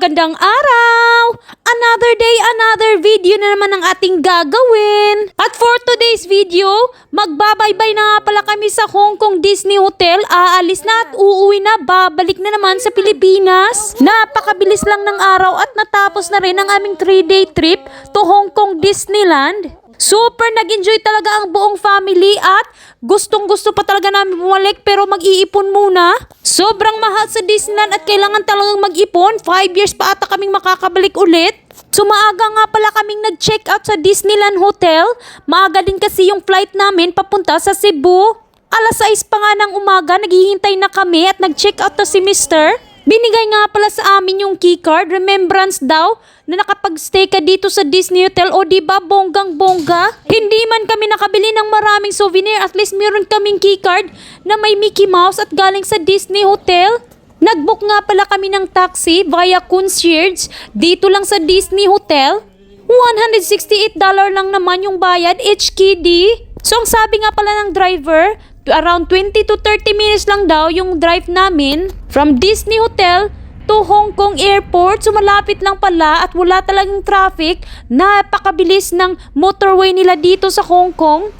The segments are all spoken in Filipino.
Magandang araw! Another day, another video na naman ang ating gagawin. At for today's video, magbabaybay na nga pala kami sa Hong Kong Disney Hotel. Aalis na at uuwi na, babalik na naman sa Pilipinas. Napakabilis lang ng araw at natapos na rin ang aming 3-day trip to Hong Kong Disneyland. Super nag-enjoy talaga ang buong family at gustong gusto pa talaga namin bumalik pero mag-iipon muna. Sobrang mahal sa Disneyland at kailangan talagang mag-ipon. 5 years pa ata kaming makakabalik ulit. Sumaaga nga pala kaming nag-check out sa Disneyland Hotel. Maaga din kasi yung flight namin papunta sa Cebu. Alas 6 pa nga ng umaga, naghihintay na kami at nag-check out to si Mister. Binigay nga pala sa amin yung keycard, remembrance daw, na nakapag-stay ka dito sa Disney Hotel o di ba bonggang bongga? Hindi man kami nakabili ng maraming souvenir, at least meron kaming keycard na may Mickey Mouse at galing sa Disney Hotel. Nagbook nga pala kami ng taxi via concierge dito lang sa Disney Hotel. $168 lang naman yung bayad, HKD. So ang sabi nga pala ng driver, around 20 to 30 minutes lang daw yung drive namin from Disney Hotel to Hong Kong Airport. So malapit lang pala at wala talagang traffic. Napakabilis ng motorway nila dito sa Hong Kong.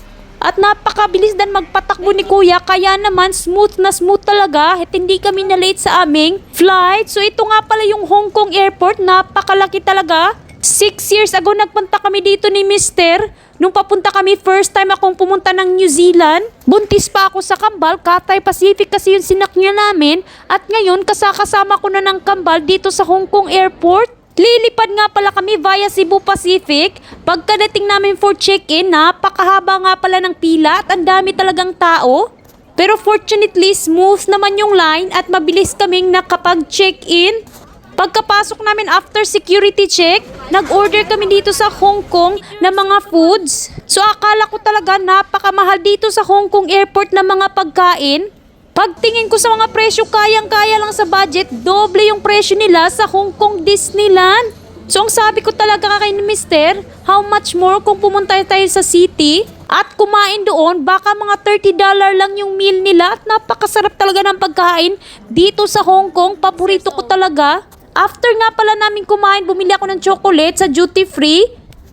At napakabilis din magpatakbo ni Kuya kaya naman smooth na smooth talaga at hindi kami na late sa aming flight. So ito nga pala yung Hong Kong Airport, napakalaki talaga. Six years ago nagpunta kami dito ni Mister. Nung papunta kami, first time akong pumunta ng New Zealand. Buntis pa ako sa Kambal, Cathay Pacific kasi yung sinakyan namin. At ngayon, kasakasama ko na ng Kambal dito sa Hong Kong Airport. Lilipad nga pala kami via Cebu Pacific. Pagkadating namin for check-in, napakahaba nga pala ng pila at ang dami talagang tao. Pero fortunately, smooth naman yung line at mabilis kaming nakapag-check-in. Pagkapasok namin after security check, nag-order kami dito sa Hong Kong ng mga foods. So akala ko talaga napakamahal dito sa Hong Kong airport ng mga pagkain. Pagtingin ko sa mga presyo, kayang-kaya lang sa budget, doble yung presyo nila sa Hong Kong Disneyland. So ang sabi ko talaga kay ni Mister, how much more kung pumunta tayo sa city at kumain doon, baka mga $30 lang yung meal nila at napakasarap talaga ng pagkain dito sa Hong Kong. Paborito ko talaga. After nga pala namin kumain, bumili ako ng chocolate sa duty free.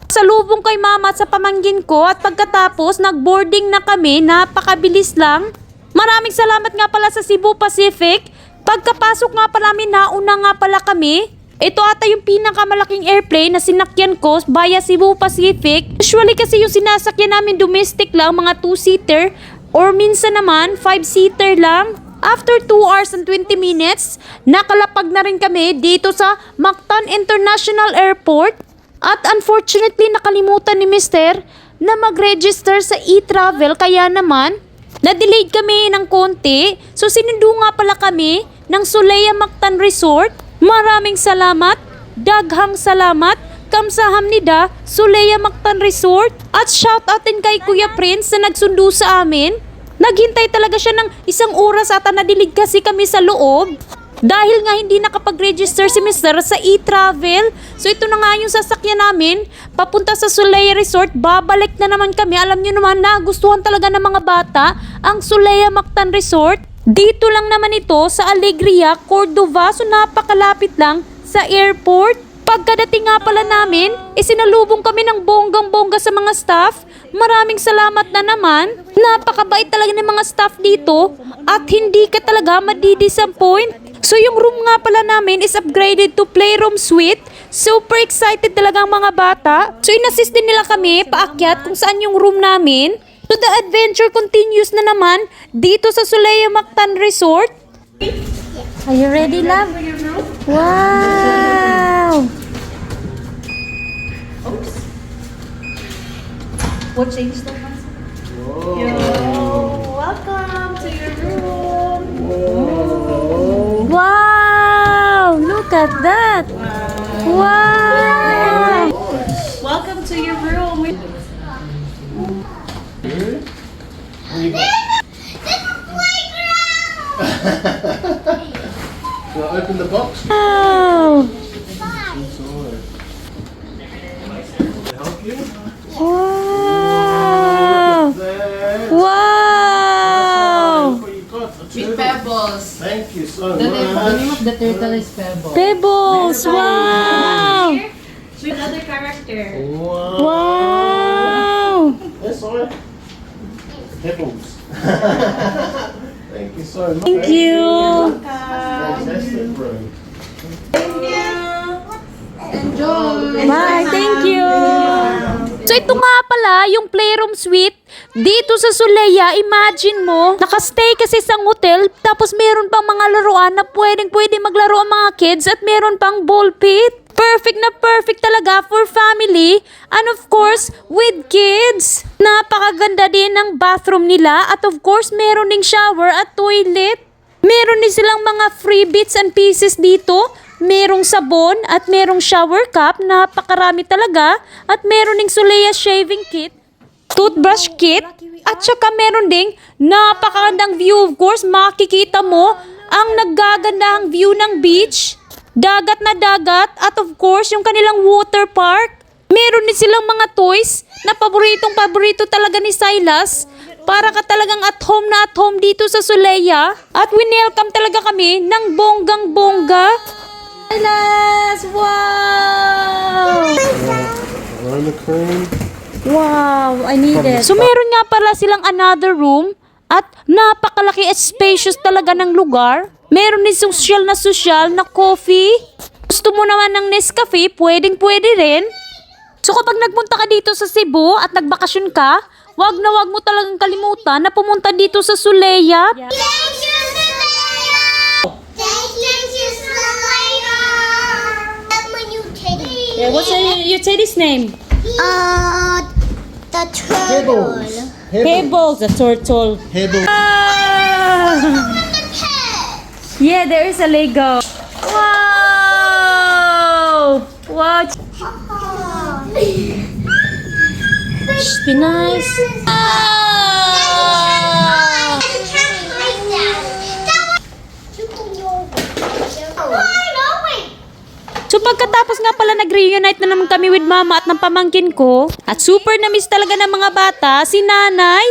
Sa lubong kay mama sa pamangkin ko at pagkatapos nag-boarding na kami, napakabilis lang. Maraming salamat nga pala sa Cebu Pacific. Pagkapasok nga pala namin, nauna nga pala kami. Ito ata yung pinakamalaking airplane na sinakyan ko via Cebu Pacific. Usually kasi yung sinasakyan namin domestic lang, mga 2-seater. Or minsan naman, 5-seater lang. After 2 hours and 20 minutes, nakalapag na rin kami dito sa Mactan International Airport. At unfortunately, nakalimutan ni Mister na mag-register sa e-travel kaya naman, na-delayed kami ng konti. So sinundo nga pala kami ng Suleya Mactan Resort. Maraming salamat, daghang salamat, kamsahamnida, Suleya Mactan Resort. At shout outin kay Kuya Prince na nagsundo sa amin. Naghintay talaga siya ng isang oras at nadilig kasi kami sa loob. Dahil nga hindi nakapag-register si Mr. sa e-travel. So ito na nga yung sasakyan namin. Papunta sa Suleya Resort. Babalik na naman kami. Alam nyo naman na gustuhan talaga ng mga bata ang Suleya Mactan Resort. Dito lang naman ito sa Alegria, Cordova. So napakalapit lang sa airport. Pagkadating nga pala namin, isinalubong kami ng bonggang-bongga sa mga staff. Maraming salamat na naman. Napakabait talaga ng mga staff dito at hindi ka talaga madidisappoint. So yung room nga pala namin is upgraded to playroom suite. Super excited talaga ang mga bata. So inassist din nila kami paakyat kung saan yung room namin. So the adventure continues na naman dito sa Suleya Mactan Resort. Are you ready, love? Wow! What changed the Yo, oh, welcome to your room. Wow! Look at that! Wow! Welcome to your room. We- So open the box. Wow! Help you. Wow! The name, of the turtle is Pebble. Pebbles! Bubbles! Wow! With another character. Wow. Wow! That's all right. Hippos. Thank you so much. Thank you! Fantastic, bro. Bye! Thank you! Ito nga pala, yung playroom suite dito sa Suleya, imagine mo, nakastay kasi sa hotel, tapos meron pang mga laruan na pwedeng pwede maglaro ang mga kids at meron pang ball pit. Perfect na perfect talaga for family and of course with kids. Napakaganda din ng bathroom nila at of course meron ding shower at toilet. Meron din silang mga free bits and pieces dito. Merong sabon at merong shower cup, napakarami talaga. At meron ding Soleil shaving kit, toothbrush kit, at saka meron ding napakagandang view. Of course, makikita mo ang naggagandahang view ng beach, dagat na dagat, at of course, yung kanilang water park. Meron din silang mga toys na paboritong paborito talaga ni Silas. Para ka talagang at home na at home dito sa Suleya. At winelcome talaga kami ng bonggang bongga. Silas! Wow! Learn the cream. Wow, I need it. So meron nga pala silang another room at napakalaki at spacious talaga ng lugar. Meron din social na social na coffee. Gusto mo naman ng Nescafe, pwedeng pwede rin. So kapag nagpunta ka dito sa Cebu at nagbakasyon ka, wag na wag mo talagang kalimutan na pumunta dito sa Suleya. Thank teddy. your teddy's name? Uh, the turtle. Pebbles, the turtle. Hibble. Ah! The pet. Yeah, there is a Lego. Wow! Wow! Shh, be nice. Ah! Pagkatapos nga pala nag-reunite na naman kami with mama at ng pamangkin ko, at super na-miss talaga ng mga bata, si nanay.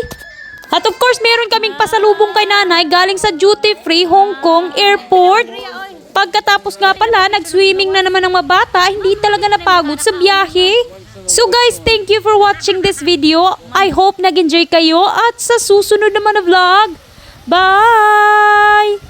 At of course, meron kaming pasalubong kay nanay galing sa duty free Hong Kong airport. Pagkatapos nga pala, nag-swimming na naman ng mga bata, hindi talaga napagod sa biyahe. So guys, thank you for watching this video. I hope nag-enjoy kayo at sa susunod naman na vlog. Bye!